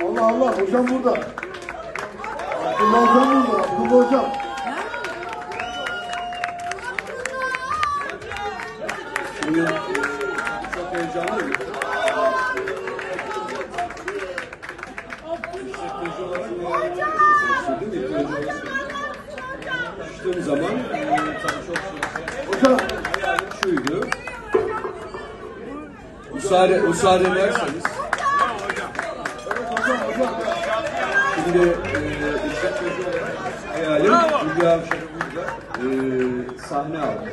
burada. Abdullah Hocam burada. Abdullah Hocam. Şimdi çok heyecanlıyım. Strateji olarak değil mi? Düştüğüm zaman tabii çok Hocam. hayalim şuydu. Müsaade, müsaade ederseniz Hocam hocam. Şimdi e, olarak hayalim Hülya Avşar'ı burada e, sahne almak.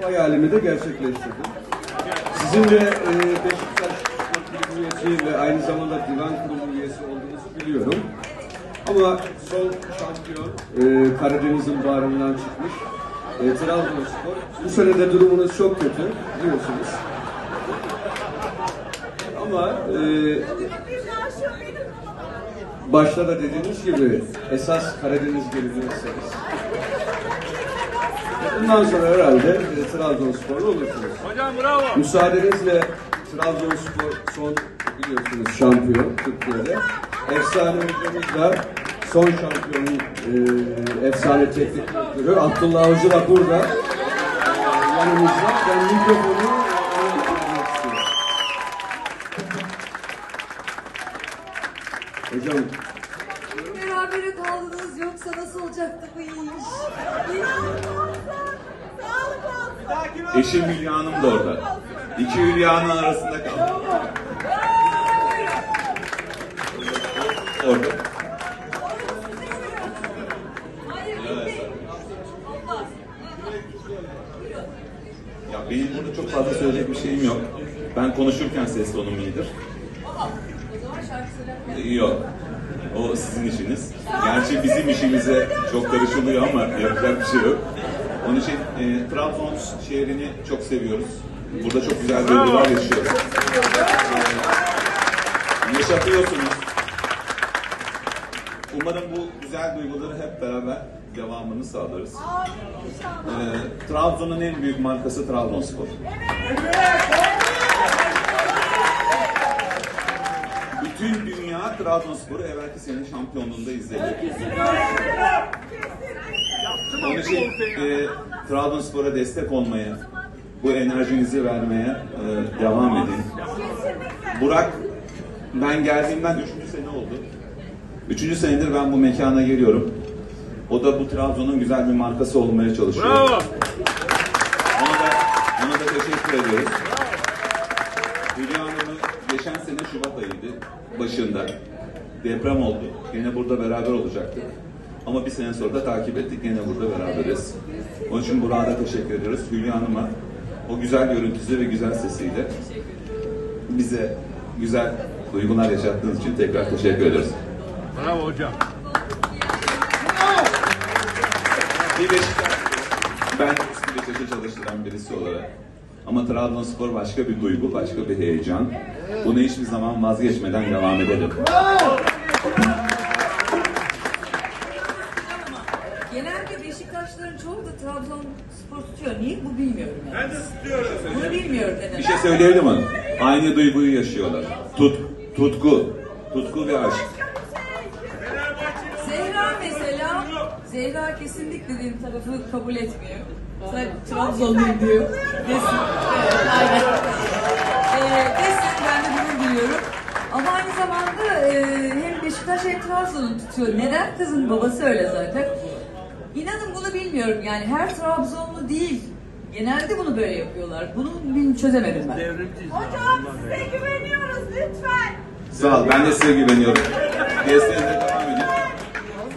Bu hayalimi de gerçekleştirdim. Sizin de e, Beşiktaş Kulübü ve aynı zamanda divan kurulu üyesi olduğunuzu biliyorum. Ama son şampiyon e, Karadeniz'in bağrından çıkmış e, Trabzonspor. Bu sene de durumunuz çok kötü biliyorsunuz. Ama e, Başta da dediğiniz gibi esas Karadeniz geliyorsanız. Bundan sonra herhalde e, Trabzonsporlu olursunuz. Hocam bravo. Müsaadenizle Trabzonspor son biliyorsunuz şampiyon Türkiye'de. Efsane hocamız da son şampiyonun e, efsane teknik direktörü Abdullah Hoca da burada. E, yanımızda. Ben mikrofonu Hocam Berabere kaldınız yoksa nasıl olacaktı bu iş? Eşim Hülya Hanım da orada. İki Hülya'nın arasında kaldım. Orada. Ya benim burada çok fazla söyleyecek bir şeyim yok. Ben konuşurken ses tonum iyidir. Yok. O sizin işiniz. Gerçi bizim işimize çok karışılıyor ama yapacak bir şey yok. Onun için e, Trabzon şehrini çok seviyoruz. Burada çok güzel duygular yaşıyoruz. E, yaşatıyorsunuz. Umarım bu güzel duyguları hep beraber devamını sağlarız. E, Trabzon'un en büyük markası Trabzonspor. Bütün dünya Trabzonspor'u evvelki senenin şampiyonluğunda izledi. Onun için e, Trabzonspor'a destek olmaya, bu enerjinizi vermeye e, devam edin. Burak, ben geldiğimden üçüncü sene oldu. Üçüncü senedir ben bu mekana geliyorum. O da bu Trabzon'un güzel bir markası olmaya çalışıyor. Bravo. Ona da, ona da teşekkür ediyoruz. Hülya Hanım'ı geçen sene Şubat ayıydı başında. Deprem oldu. Yine burada beraber olacaktık. Ama bir sene sonra da takip ettik. Yine burada beraberiz. Onun için Burak'a da teşekkür ediyoruz. Hülya Hanım'a o güzel görüntüsü ve güzel sesiyle bize güzel duygular yaşattığınız için tekrar teşekkür ediyoruz. Bravo hocam. Bir Beşiktaş, ben Beşiktaş'ı çalıştıran birisi olarak ama Trabzonspor başka bir duygu, başka bir heyecan. Bunu hiçbir zaman vazgeçmeden devam edelim. Genelde Beşiktaşların çoğu da Trabzonspor tutuyor. Niye? Bu bilmiyorum yani. Ben de istiyorum. Bunu bilmiyorum neden. Bir şey söyleyelim mi? Aynı duyguyu yaşıyorlar. Tut, tutku, tutku ve aşk. Zehra kesinlikle dediğim tarafı kabul etmiyor. Sadece Trabzonluyum diyor. Desin. Evet, aynen. Ee, desin, ben de bunu biliyorum. Ama aynı zamanda e, hem Beşiktaş hem Trabzon'u tutuyor. Neden? Kızın babası öyle zaten. İnanın bunu bilmiyorum yani her Trabzonlu değil. Genelde bunu böyle yapıyorlar. Bunu çözemedim ben. Devrimciyiz. Hocam size güveniyoruz lütfen. Sağ ol, ben de size güveniyorum. Desteğinize devam edin.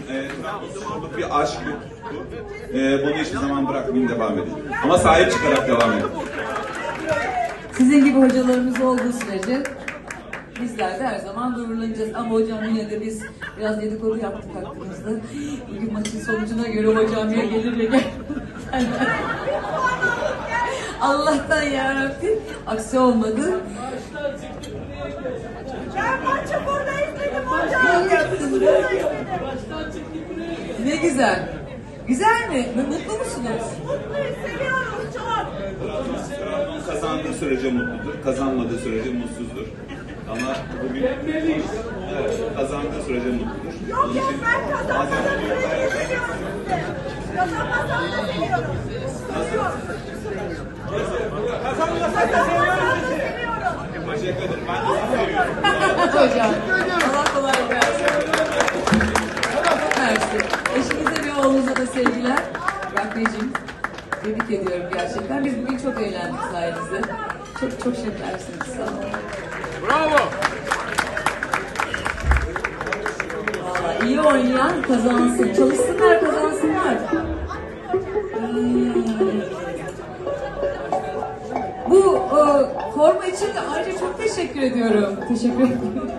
Ee, Trabzonsporluk bir aşk, bir tutku. Ee, bunu hiçbir zaman bırakmayın, devam edin. Ama sahip çıkarak devam edin. Sizin gibi hocalarımız olduğu sürece bizler de her zaman gururlanacağız. Ama hocam yine de biz biraz dedikodu yaptık hakkınızda. Bugün maçın sonucuna göre hocam ya gelir ya gel. Allah'tan yarabbim aksi olmadı. Ben maçı burada izledim hocam. Ne yaptınız? Burada izledim. Ne güzel. Güzel mi? Mutlu musunuz? Mutluyuz, seviyoruz çok. Kazandığı sürece mutludur, kazanmadığı sürece mutsuzdur. Ama bugün evet, kazandığı sürece mutludur. Yok yok ben kazansam da sürekli seviyorum sizi. Kazanmasam da seviyorum. Seviyorum. Kazanmasam da seviyorum. Hocam. Allah kolaylık Burak Beyciğim. Tebrik ediyorum gerçekten. Biz bugün çok eğlendik sayenizde. Çok çok şekersiniz. Sağ olun. Valla iyi oynayan kazansın. Çalışsınlar kazansınlar. Hmm. Bu e, forma için de ayrıca çok teşekkür ediyorum. Teşekkür ederim.